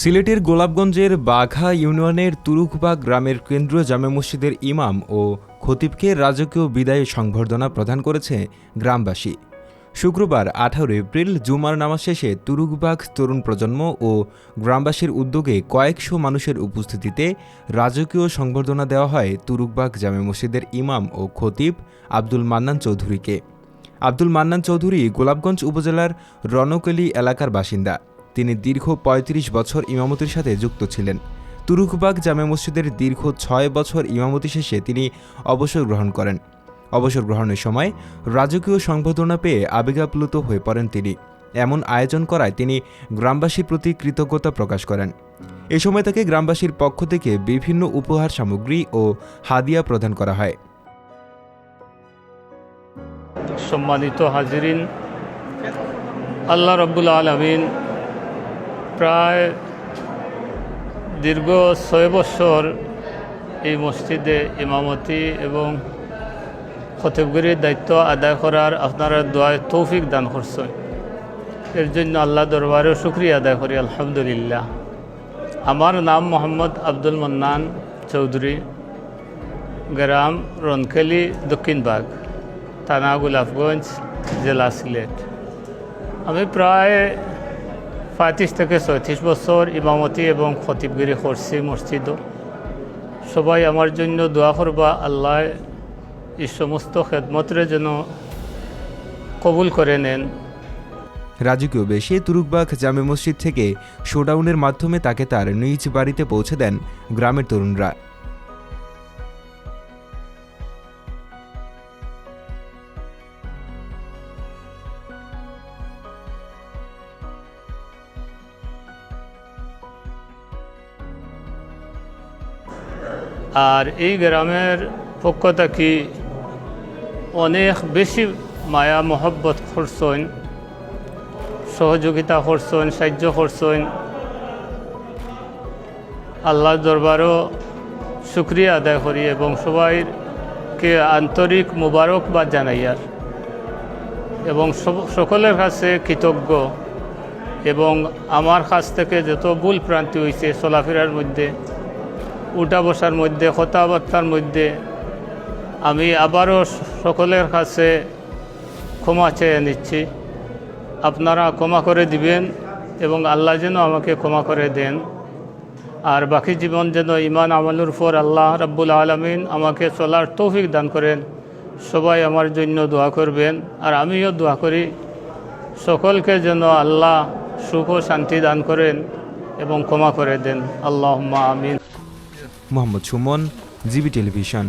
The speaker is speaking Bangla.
সিলেটের গোলাপগঞ্জের বাঘা ইউনিয়নের তুরুকবাগ গ্রামের কেন্দ্রীয় জামে মসজিদের ইমাম ও খতিবকে রাজকীয় বিদায় সংবর্ধনা প্রদান করেছে গ্রামবাসী। শুক্রবার আঠারো এপ্রিল জুমার নামাজ শেষে তুরুকবাগ তরুণ প্রজন্ম ও গ্রামবাসীর উদ্যোগে কয়েকশো মানুষের উপস্থিতিতে রাজকীয় সংবর্ধনা দেওয়া হয় তুরুকবাগ জামে মসজিদের ইমাম ও খতিব আব্দুল মান্নান চৌধুরীকে। আব্দুল মান্নান চৌধুরী গোলাপগঞ্জ উপজেলার রনকলি এলাকার বাসিন্দা। তিনি দীর্ঘ ৩৫ বছর ইমামতির সাথে যুক্ত ছিলেন। তুরুকবাগ জামে মসজিদের দীর্ঘ ছয় বছর ইমামতি শেষে তিনি অবসর গ্রহণ করেন। অবসর গ্রহণের সময় রাজকীয় সংবর্ধনা পেয়ে আবেগাপ্লুত হয়ে পড়েন তিনি। এমন আয়োজন করায় তিনি গ্রামবাসীর প্রতি কৃতজ্ঞতা প্রকাশ করেন। এ সময় তাকে গ্রামবাসীর পক্ষ থেকে বিভিন্ন উপহার সামগ্রী ও হাদিয়া প্রদান করা হয়। সম্মানিত হাজিরিন, আল্লাহ রব্বুল আলমিন প্রায় দীর্ঘ ছয় বছর এই মসজিদে ইমামতি এবং খতিবগিরির দায়িত্ব আদায় করার আপনারা দোয়ায় তৌফিক দান করছেন। এর জন্য আল্লাহ দরবারেও শুক্রিয়া আদায় করি, আলহামদুলিল্লাহ। আমার নাম মোহাম্মদ আব্দুল মান্নান চৌধুরী, গ্রাম রনকেলি দক্ষিণবাগ থানা গোলাপগঞ্জ, জেলা সিলেট। আমি প্রায় পঁয়ত্রিশ থেকে ছয়ত্রিশ বছর ইমামতি এবং খতিবগিরি করছি মসজিদও সবাই আমার জন্য দোয়া করবা, আল্লাহ এই সমস্ত খেদমতরে যেন কবুল করে নেন। রাজকীয় বেশে তুরুকবাগ জামে মসজিদ থেকে শোডাউনের মাধ্যমে তাকে তার নিজ বাড়িতে পৌঁছে দেন গ্রামের তরুণরা। আর এই গ্রামের পক্ষ থেকে অনেক বেশি মায়া মহব্বত করছেন, সহযোগিতা করছেন, সাহায্য করছেন। আল্লাহর দরবারও শুক্রিয়া আদায় করি এবং সবাইকে আন্তরিক মুবারকবাদ জানাইয়ার এবং সব- সকলের কাছে কৃতজ্ঞ এবং আমার কাছ থেকে যত ভুল প্রান্তি হয়েছে চলাফেরার মধ্যে উঠা বসার মধ্যে, কথাবার্তার মধ্যে আমি আবারও সকলের কাছে ক্ষমা চেয়ে নিচ্ছি। আপনারা ক্ষমা করে দিবেন এবং আল্লাহ যেন আমাকে ক্ষমা করে দেন। আর বাকি জীবন যেন ইমান আমলের ফর আল্লাহ রাব্বুল আলমিন আমাকে চলার তৌফিক দান করেন। সবাই আমার জন্য দোয়া করবেন। আর আমিও দোয়া করি, সকলকে যেন আল্লাহ সুখ ও শান্তি দান করেন এবং ক্ষমা করে দেন। আল্লাহ আমিন। Mohammad Suman GB television.